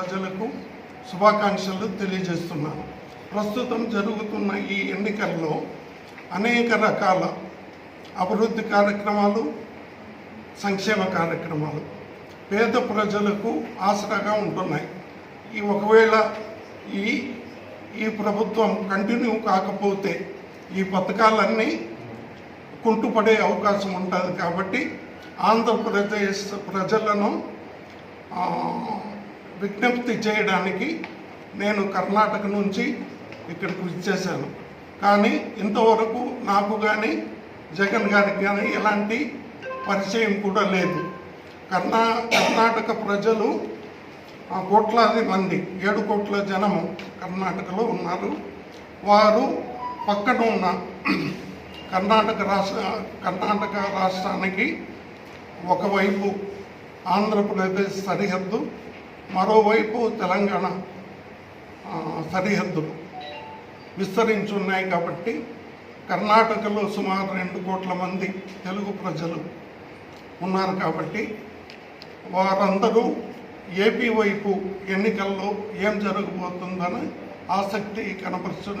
ప్రజలకు శుభాకాంక్షలు తెలియజేస్తున్నాను ప్రస్తుతం జరుగుతున్న ఈ ఎన్నికల్లో అనేక రకాల అభివృద్ధి కార్యక్రమాలు సంక్షేమ కార్యక్రమాలు పేద ప్రజలకు ఆసరాగా ఉంటున్నాయి. ఈ ఒకవేళ ఈ ఈ ప్రభుత్వం కంటిన్యూ కాకపోతే ఈ పథకాలన్నీ కుంటుపడే అవకాశం ఉంటుంది కాబట్టి ఆంధ్రప్రదేశ్ ప్రజలను విజ్ఞప్తి చేయడానికి నేను కర్ణాటక నుంచి ఇక్కడికి వచ్చేసాను కానీ ఇంతవరకు నాకు కానీ జగన్ గారికి కానీ ఎలాంటి పరిచయం కూడా లేదు. కర్ణా కర్ణాటక ప్రజలు కోట్లాది మంది ఏడు కోట్ల జనము కర్ణాటకలో ఉన్నారు. వారు పక్కన ఉన్న కర్ణాటక రాష్ట్ర కర్ణాటక రాష్ట్రానికి ఒకవైపు ఆంధ్రప్రదేశ్ సరిహద్దు మరోవైపు తెలంగాణ సరిహద్దులు విస్తరించున్నాయి కాబట్టి కర్ణాటకలో సుమారు రెండు కోట్ల మంది తెలుగు ప్రజలు ఉన్నారు కాబట్టి వారందరూ ఏపీ వైపు ఎన్నికల్లో ఏం జరగబోతుందని ఆసక్తి కనపరుచు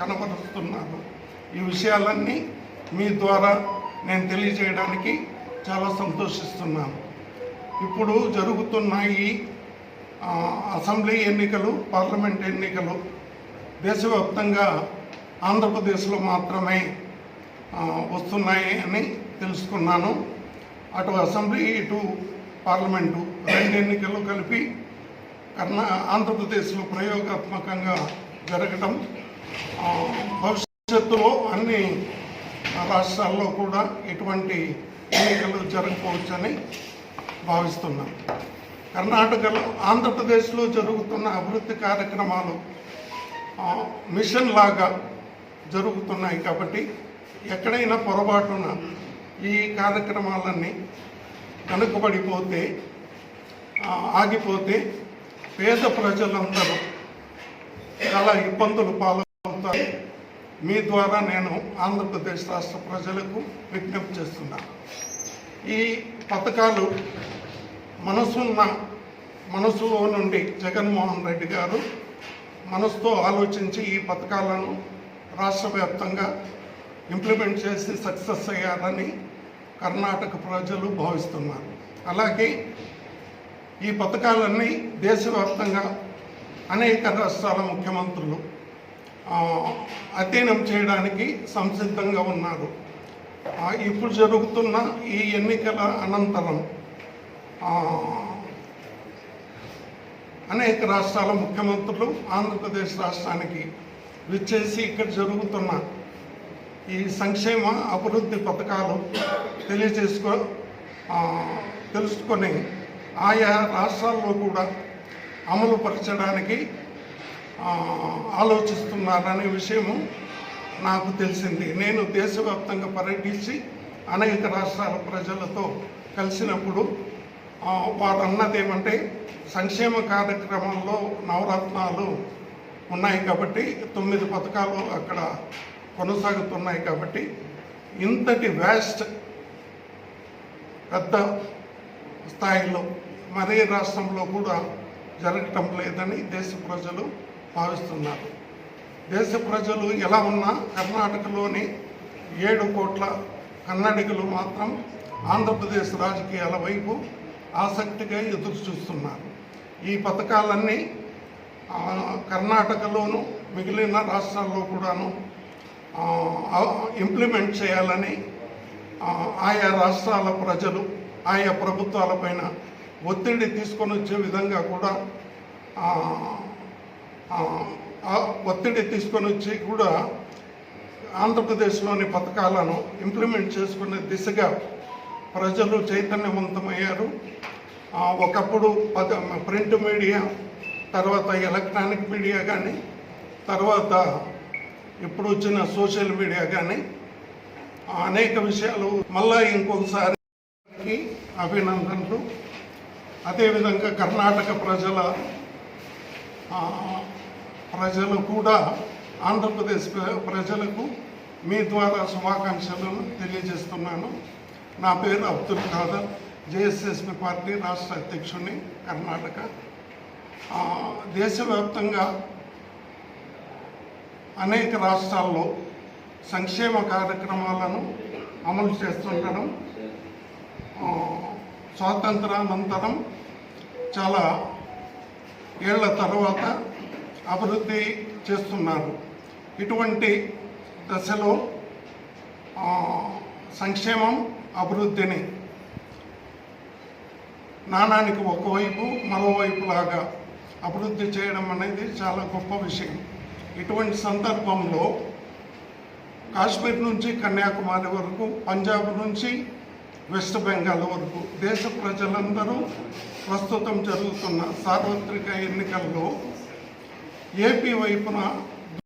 కనపరుస్తున్నారు. ఈ విషయాలన్నీ మీ ద్వారా నేను తెలియజేయడానికి చాలా సంతోషిస్తున్నాను. ఇప్పుడు జరుగుతున్నాయి అసెంబ్లీ ఎన్నికలు పార్లమెంట్ ఎన్నికలు దేశవ్యాప్తంగా ఆంధ్రప్రదేశ్లో మాత్రమే వస్తున్నాయి అని తెలుసుకున్నాను. అటు అసెంబ్లీ ఇటు పార్లమెంటు రెండు ఎన్నికలు కలిపి కర్ణా ఆంధ్రప్రదేశ్లో ప్రయోగాత్మకంగా జరగడం భవిష్యత్తులో అన్ని రాష్ట్రాల్లో కూడా ఇటువంటి ఎన్నికలు జరగకపోవచ్చని భావిస్తున్నాను. కర్ణాటకలో ఆంధ్రప్రదేశ్లో జరుగుతున్న అభివృద్ధి కార్యక్రమాలు మిషన్ లాగా జరుగుతున్నాయి కాబట్టి ఎక్కడైనా పొరపాటున ఈ కార్యక్రమాలన్నీ కనుకబడిపోతే ఆగిపోతే పేద ప్రజలందరూ చాలా ఇబ్బందులు పాల్గొంటారు మీ ద్వారా నేను ఆంధ్రప్రదేశ్ రాష్ట్ర ప్రజలకు విజ్ఞప్తి చేస్తున్నాను ఈ పథకాలు మనసున్న మనసులో నుండి జగన్మోహన్ రెడ్డి గారు మనసుతో ఆలోచించి ఈ పథకాలను రాష్ట్ర వ్యాప్తంగా ఇంప్లిమెంట్ చేసి సక్సెస్ అయ్యారని కర్ణాటక ప్రజలు భావిస్తున్నారు. అలాగే ఈ పథకాలన్నీ దేశవ్యాప్తంగా అనేక రాష్ట్రాల ముఖ్యమంత్రులు అధ్యయనం చేయడానికి సంసిద్ధంగా ఉన్నారు. ఇప్పుడు జరుగుతున్న ఈ ఎన్నికల అనంతరం అనేక రాష్ట్రాల ముఖ్యమంత్రులు ఆంధ్రప్రదేశ్ రాష్ట్రానికి విచ్చేసి ఇక్కడ జరుగుతున్న ఈ సంక్షేమ అభివృద్ధి పథకాలు తెలియజేసుకో తెలుసుకొని ఆయా రాష్ట్రాల్లో కూడా అమలు పరచడానికి ఆలోచిస్తున్నారనే విషయము నాకు తెలిసింది. నేను దేశవ్యాప్తంగా పర్యటించి అనేక రాష్ట్రాల ప్రజలతో కలిసినప్పుడు వారు అన్నది ఏమంటే సంక్షేమ కార్యక్రమంలో నవరత్నాలు ఉన్నాయి కాబట్టి తొమ్మిది పథకాలు అక్కడ కొనసాగుతున్నాయి కాబట్టి ఇంతటి వ్యాస్ట్ పెద్ద స్థాయిలో మరే రాష్ట్రంలో కూడా జరగటం లేదని దేశ ప్రజలు భావిస్తున్నారు. దేశ ప్రజలు ఎలా ఉన్నా కర్ణాటకలోని ఏడు కోట్ల కన్నడిగలు మాత్రం ఆంధ్రప్రదేశ్ రాజకీయాల వైపు ఆసక్తిగా ఎదురు చూస్తున్నారు. ఈ పథకాలన్నీ కర్ణాటకలోను మిగిలిన రాష్ట్రాల్లో కూడాను ఇంప్లిమెంట్ చేయాలని ఆయా రాష్ట్రాల ప్రజలు ఆయా ప్రభుత్వాలపైన ఒత్తిడి తీసుకొని వచ్చే విధంగా కూడా ఒత్తిడి తీసుకొని వచ్చి కూడా ఆంధ్రప్రదేశ్లోని పథకాలను ఇంప్లిమెంట్ చేసుకునే దిశగా ప్రజలు చైతన్యవంతమయ్యారు. ఒకప్పుడు పద ప్రింట్ మీడియా తర్వాత ఎలక్ట్రానిక్ మీడియా కానీ తర్వాత ఇప్పుడు వచ్చిన సోషల్ మీడియా కానీ అనేక విషయాలు మళ్ళా ఇంకొకసారి అభినందనలు. అదేవిధంగా కర్ణాటక ప్రజల ప్రజలు కూడా ఆంధ్రప్రదేశ్ ప్ర- ప్రజలకు మీ ద్వారా శుభాకాంక్షలను తెలియజేస్తున్నాను. నా పేరు అబ్దుల్ ఖాదర్ జేఎస్ఎస్పి పార్టీ రాష్ట్ర అధ్యక్షుడిని కర్ణాటక. దేశవ్యాప్తంగా అనేక రాష్ట్రాల్లో సంక్షేమ కార్యక్రమాలను అమలు చేస్తుండడం స్వాతంత్రానంతరం చాలా ఏళ్ళ తర్వాత అభివృద్ధి చేస్తున్నారు. ఇటువంటి దశలో సంక్షేమం అభివృద్ధిని. నాణానికి ఒకవైపు మరోవైపు లాగా అభివృద్ధి చేయడం అనేది చాలా గొప్ప విషయం. ఇటువంటి సందర్భంలో కాశ్మీర్ నుంచి కన్యాకుమారి వరకు పంజాబ్ నుంచి వెస్ట్ బెంగాల్ వరకు దేశ ప్రజలందరూ ప్రస్తుతం జరుగుతున్న సార్వత్రిక ఎన్నికల్లో ఏపీ వైపున